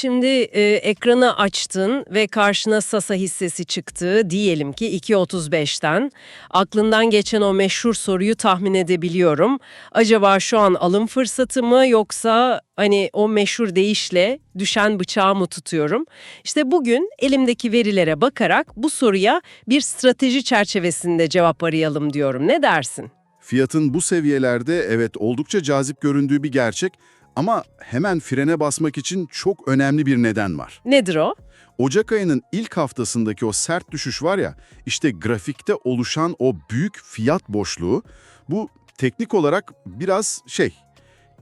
Şimdi e, ekranı açtın ve karşına Sasa hissesi çıktı. Diyelim ki 2.35'ten. Aklından geçen o meşhur soruyu tahmin edebiliyorum. Acaba şu an alım fırsatı mı yoksa hani o meşhur deyişle düşen bıçağı mı tutuyorum? İşte bugün elimdeki verilere bakarak bu soruya bir strateji çerçevesinde cevap arayalım diyorum. Ne dersin? Fiyatın bu seviyelerde evet oldukça cazip göründüğü bir gerçek ama hemen frene basmak için çok önemli bir neden var. Nedir o? Ocak ayının ilk haftasındaki o sert düşüş var ya, işte grafikte oluşan o büyük fiyat boşluğu, bu teknik olarak biraz şey,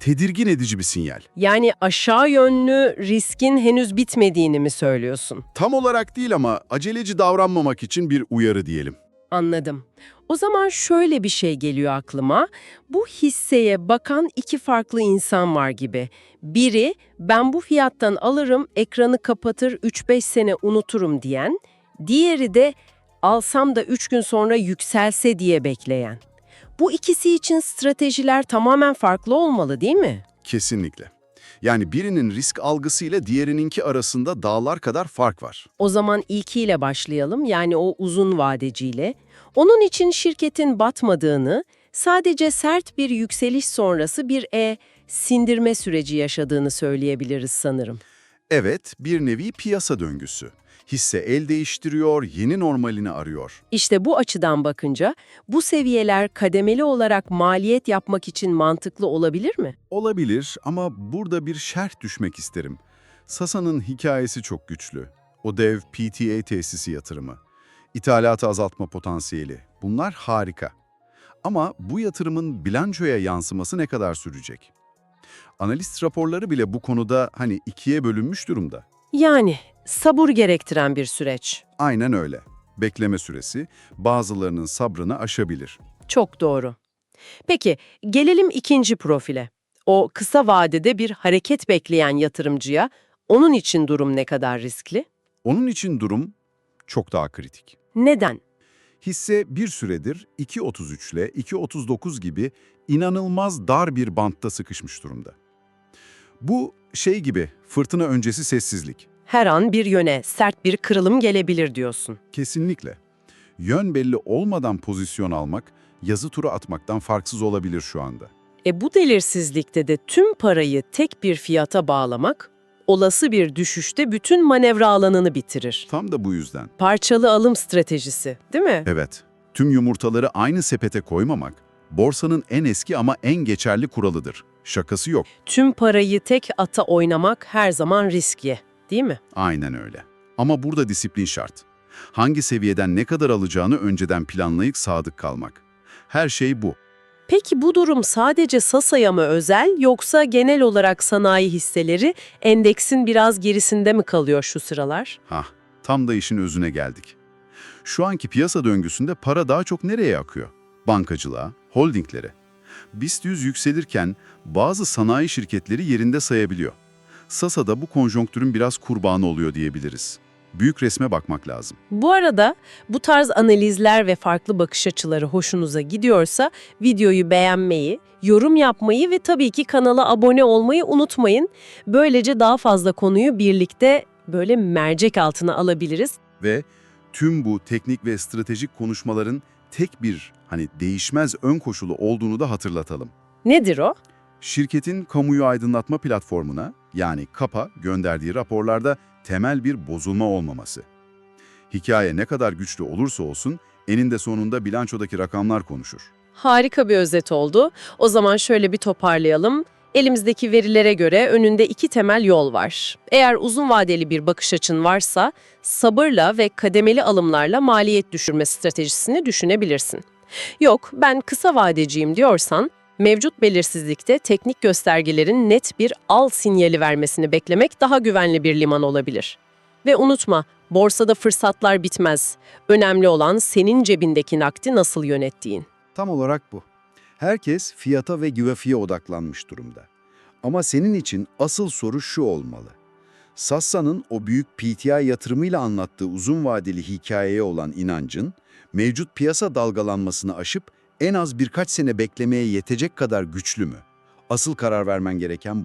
tedirgin edici bir sinyal. Yani aşağı yönlü riskin henüz bitmediğini mi söylüyorsun? Tam olarak değil ama aceleci davranmamak için bir uyarı diyelim. Anladım. O zaman şöyle bir şey geliyor aklıma. Bu hisseye bakan iki farklı insan var gibi. Biri ben bu fiyattan alırım, ekranı kapatır, 3-5 sene unuturum diyen. Diğeri de alsam da 3 gün sonra yükselse diye bekleyen. Bu ikisi için stratejiler tamamen farklı olmalı değil mi? Kesinlikle. Yani birinin risk algısıyla diğerininki arasında dağlar kadar fark var. O zaman ilkiyle başlayalım yani o uzun vadeciyle. Onun için şirketin batmadığını, sadece sert bir yükseliş sonrası bir e sindirme süreci yaşadığını söyleyebiliriz sanırım. Evet, bir nevi piyasa döngüsü. Hisse el değiştiriyor, yeni normalini arıyor. İşte bu açıdan bakınca bu seviyeler kademeli olarak maliyet yapmak için mantıklı olabilir mi? Olabilir ama burada bir şerh düşmek isterim. Sasa'nın hikayesi çok güçlü. O dev PTA tesisi yatırımı, ithalatı azaltma potansiyeli bunlar harika. Ama bu yatırımın bilançoya yansıması ne kadar sürecek? Analist raporları bile bu konuda hani ikiye bölünmüş durumda. Yani sabır gerektiren bir süreç. Aynen öyle. Bekleme süresi bazılarının sabrını aşabilir. Çok doğru. Peki gelelim ikinci profile. O kısa vadede bir hareket bekleyen yatırımcıya onun için durum ne kadar riskli? Onun için durum çok daha kritik. Neden? Hisse bir süredir 2.33 ile 2.39 gibi inanılmaz dar bir bantta sıkışmış durumda. Bu şey gibi fırtına öncesi sessizlik. Her an bir yöne sert bir kırılım gelebilir diyorsun. Kesinlikle. Yön belli olmadan pozisyon almak, yazı tura atmaktan farksız olabilir şu anda. E bu belirsizlikte de tüm parayı tek bir fiyata bağlamak, olası bir düşüşte bütün manevra alanını bitirir. Tam da bu yüzden. Parçalı alım stratejisi, değil mi? Evet, tüm yumurtaları aynı sepete koymamak, borsanın en eski ama en geçerli kuralıdır. Şakası yok. Tüm parayı tek ata oynamak her zaman riskli, değil mi? Aynen öyle. Ama burada disiplin şart. Hangi seviyeden ne kadar alacağını önceden planlayıp sadık kalmak. Her şey bu. Peki bu durum sadece Sasa'ya mı özel yoksa genel olarak sanayi hisseleri endeksin biraz gerisinde mi kalıyor şu sıralar? Hah, tam da işin özüne geldik. Şu anki piyasa döngüsünde para daha çok nereye akıyor? Bankacılığa, holdinglere. BIST 100 yükselirken bazı sanayi şirketleri yerinde sayabiliyor. Sasa da bu konjonktürün biraz kurbanı oluyor diyebiliriz. Büyük resme bakmak lazım. Bu arada bu tarz analizler ve farklı bakış açıları hoşunuza gidiyorsa videoyu beğenmeyi, yorum yapmayı ve tabii ki kanala abone olmayı unutmayın. Böylece daha fazla konuyu birlikte böyle mercek altına alabiliriz. Ve tüm bu teknik ve stratejik konuşmaların tek bir hani değişmez ön koşulu olduğunu da hatırlatalım. Nedir o? Şirketin kamuyu aydınlatma platformuna yani KAP'a gönderdiği raporlarda temel bir bozulma olmaması. Hikaye ne kadar güçlü olursa olsun eninde sonunda bilançodaki rakamlar konuşur. Harika bir özet oldu. O zaman şöyle bir toparlayalım. Elimizdeki verilere göre önünde iki temel yol var. Eğer uzun vadeli bir bakış açın varsa sabırla ve kademeli alımlarla maliyet düşürme stratejisini düşünebilirsin. Yok ben kısa vadeciyim diyorsan mevcut belirsizlikte teknik göstergelerin net bir al sinyali vermesini beklemek daha güvenli bir liman olabilir. Ve unutma, borsada fırsatlar bitmez. Önemli olan senin cebindeki nakdi nasıl yönettiğin. Tam olarak bu. Herkes fiyata ve grafiğe odaklanmış durumda. Ama senin için asıl soru şu olmalı. Sassa'nın o büyük PTI yatırımıyla anlattığı uzun vadeli hikayeye olan inancın, mevcut piyasa dalgalanmasını aşıp en az birkaç sene beklemeye yetecek kadar güçlü mü? Asıl karar vermen gereken bu.